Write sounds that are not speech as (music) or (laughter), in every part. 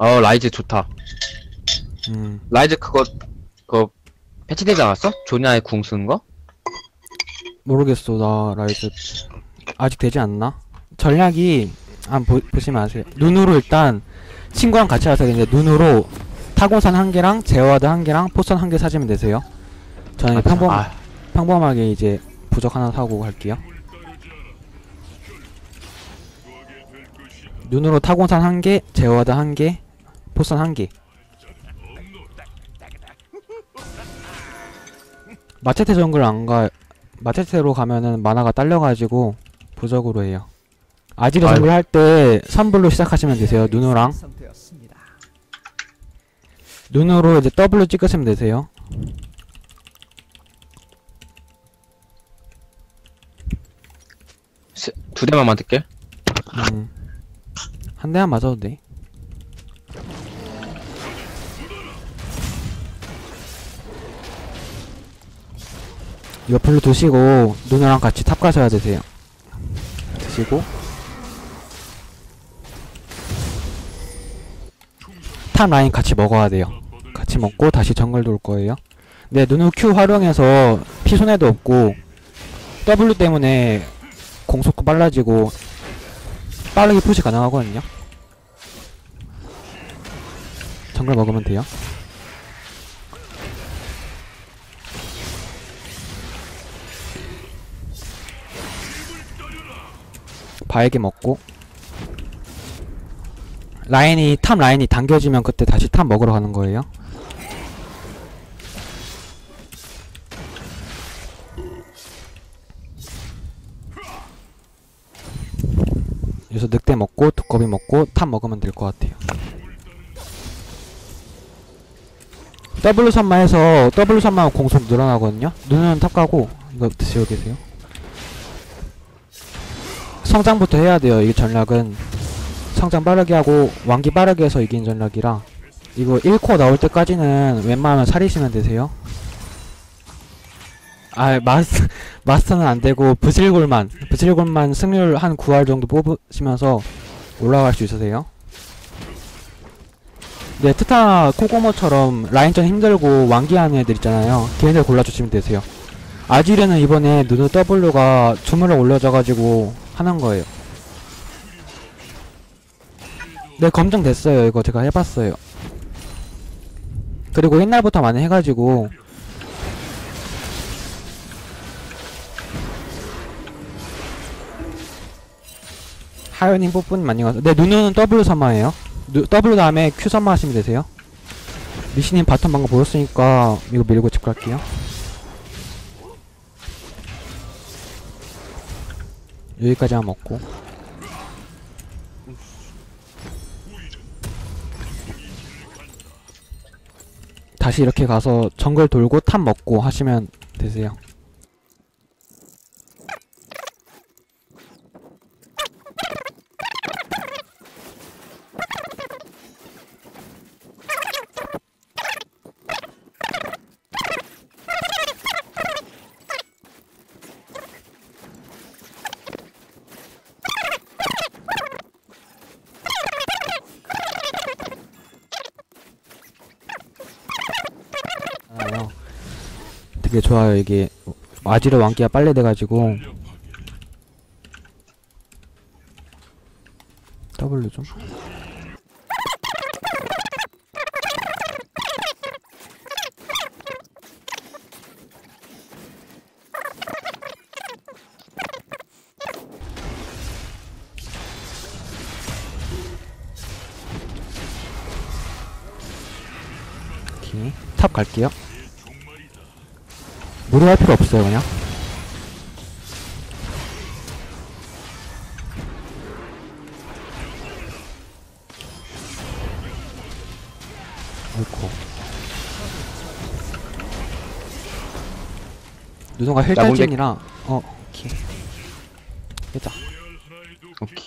어 라이즈 좋다 음 라이즈 그거 그거 패치되지 않았어? 조냐의 궁 쓰는 거? 모르겠어 나 라이즈 아직 되지 않나? 전략이 한번 보, 보시면 아세요 눈으로 일단 친구랑 같이 하셔야 되는데 눈으로 타고산 한 개랑 제어와드 한 개랑 포선 한 개 사시면 되세요 저는 평범, 아, 평범하게 이제 부적 하나 사고 갈게요 눈으로 타고산 한 개, 제어와드 한 개, 포선 한 개. 마체테 정글 안 가, 마체테로 가면은 만화가 딸려가지고 부적으로 해요. 아지르. 정글 할때 선불로 시작하시면 되세요. 눈으랑. 눈으로 이제 W 찍으시면 되세요. 세- 두 대만 만들게 음. 한 대만 맞아도 돼. 옆으로 두시고 눈이랑 같이 탑 가셔야 되세요. 드시고 탑 라인 같이 먹어야 돼요. 같이 먹고 다시 정글 돌 거예요. 네, 눈을 Q 활용해서 피 손해도 없고 W 때문에 공속도 빨라지고 빠르게 푸시 가능하거든요. 정글 먹으면 돼요. 바에게 먹고 라인이 탑 라인이 당겨지면 그때 다시 탑 먹으러 가는 거예요. 여기서 늑대 먹고 두꺼비 먹고 탑 먹으면 될 것 같아요. W 선마해서 W 선마 공속 늘어나거든요. 눈은 탑 가고 이거 드시고 계세요. 성장부터 해야 돼요. 이 전략은 성장 빠르게 하고 왕기 빠르게 해서 이긴 전략이라 이거 1코 나올 때까지는 웬만하면 살리시면 되세요. 아 마스 (laughs) 마스터는 안 되고 부실골만 부실골만 승률 한 9할 정도 뽑으시면서 올라갈 수 있으세요. 네 트타 코코모처럼 라인전 힘들고 왕기하는 애들 있잖아요. 걔네들 골라주시면 되세요. 아지르는 이번에 누누 W가 주물러 올려져가지고 하는 거예요. 네 검증됐어요. 이거 제가 해봤어요. 그리고 옛날부터 많이 해가지고 하연님 뽀뽀님 안녕하세요. 네, 누누는 W 선마예요. 누, W 다음에 Q 선마 하시면 되세요. 미신님 바텀 방금 보였으니까 이거 밀고 집 갈게요. 여기까지만 먹고. 다시 이렇게 가서 정글 돌고 탑 먹고 하시면 되세요. 아, 되게 좋아요. 이게 아지르 왕기가 빨리 돼가지고. W 좀. 오케이. 탑 갈게요 무리할 필요 없어요 그냥. 아이고 누군가 헬탈진이라 어 오케이. 됐다 오케이.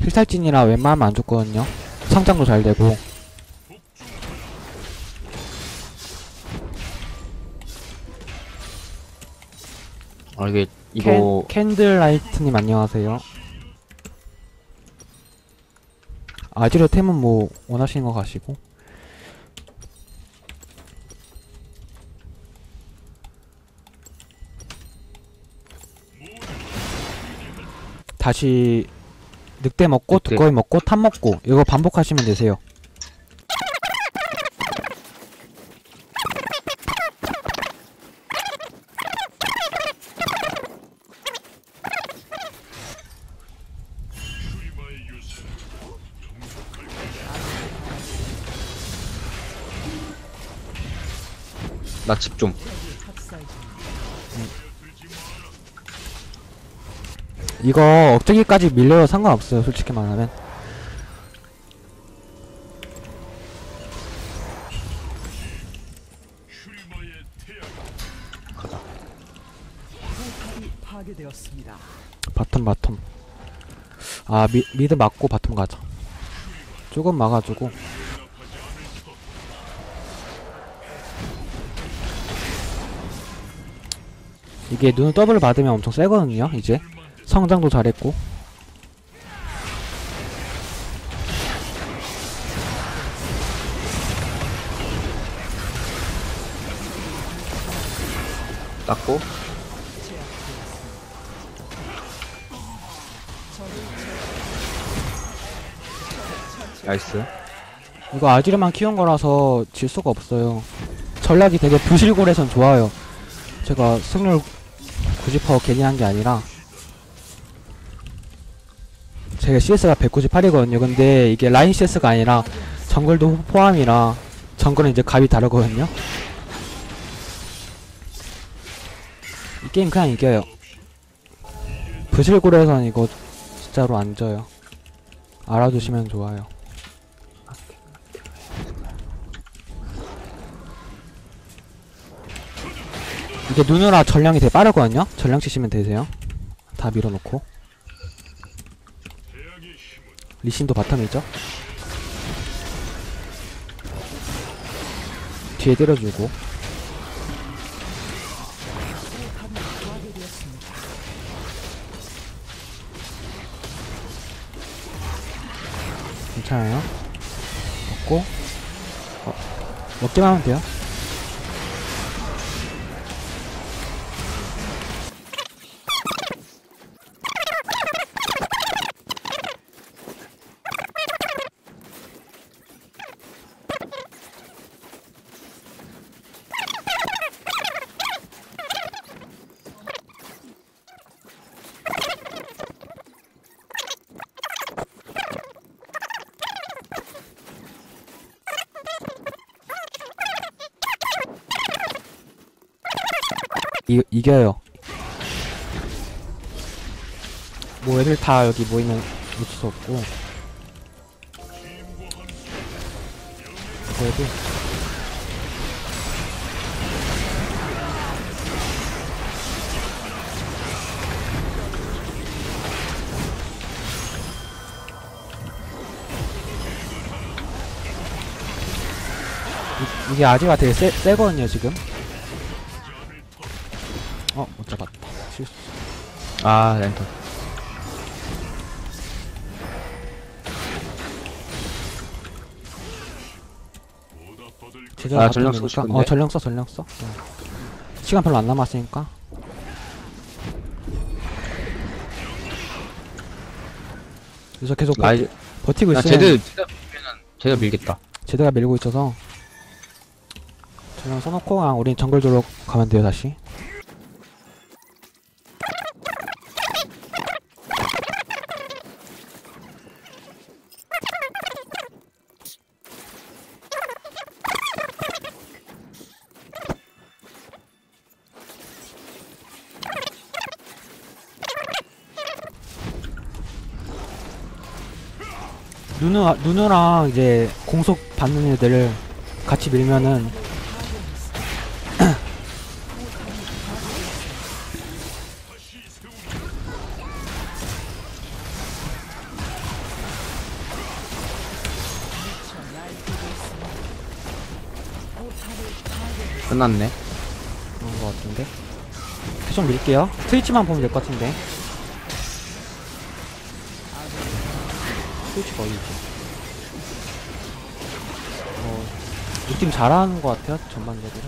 힐탈진이라 웬만하면 안 죽거든요. 성장도 잘 되고 아 이게 이거 캔, 캔들라이트님 안녕하세요. 아지르 템은 뭐 원하시는 거 가시고. 다시 늑대 먹고 늑대. 두꺼비 먹고 탑 먹고 이거 반복하시면 되세요 나 집 좀. 이거 억제기까지 밀려도 상관없어요. 솔직히 말하면. 파괴되었습니다. 바텀 바텀. 아 미, 미드 맞고 바텀 가자. 조금 막아주고 이게 눈 더블 받으면 엄청 세거든요 이제 성장도 잘했고 닦고. 나이스. 이거 아지르만 키운 거라서 질 수가 없어요 전략이 되게 부실골에선 좋아요 제가 승률 90% 괜히 한 게 아니라 제가 CS가 198이거든요. 근데 이게 라인 CS가 아니라 정글도 포함이라 정글은 이제 값이 다르거든요. 이 게임 그냥 이겨요. 부실골에선 이거 진짜로 안 져요. 알아두시면 좋아요 이게 누누라 전량이 되게 빠르거든요? 전량 치시면 되세요. 다 밀어놓고. 리신도 바텀이죠? 뒤에 때려주고. 괜찮아요. 먹고. 어, 먹기만 하면 돼요. 이, 이겨요. 뭐 애들 다 여기 모이면 놓칠 수 없고. 그래도 이, 이게 아지가 되게 세, 세거든요 지금 실수. 아, 랜턴. 제대로 아, 아, 전령 쓰고 싶은데? 어, 전령 써, 전령 써. 어. 시간 별로 안 남았으니까. 그래서 계속 버, 라이, 버티고 야, 있으면 제드, 제드 밀면은 밀겠다. 제드가 밀고 있어서 전령 써놓고 그냥 우린 정글 쪽으로 가면 돼요 다시. 누누 누누랑 이제 공속 받는 애들 같이 밀면은 끝났네. 그런 것 같은데. 계속 밀게요. 트위치만 보면 될 것 같은데 솔직히 어이지. 어, 느낌 잘하는 것 같아요, 전반적으로.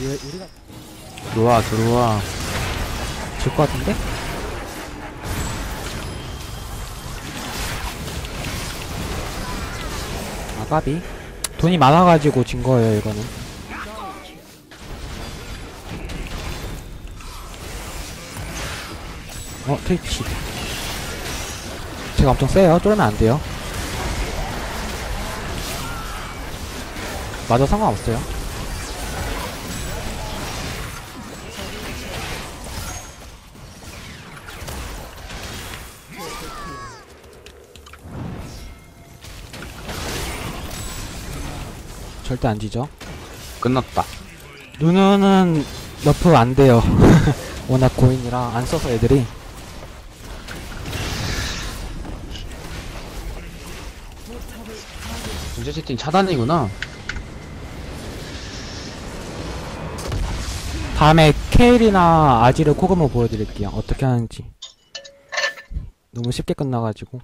예, 우리가 들어와 들어와 질 것 같은데? 아가비. 돈이 많아가지고 진 거예요 이거는. 어 트위치 제가 엄청 세요. 쫄면 안 돼요. 맞아 상관없어요 절대 안 지죠 끝났다. 누누는 너프 안 돼요. (laughs) 워낙 고인이라 안 써서 애들이. 문제 채팅 차단이구나. 다음에 케일이나 아지를 코그모 보여드릴게요. 어떻게 하는지. 너무 쉽게 끝나가지고.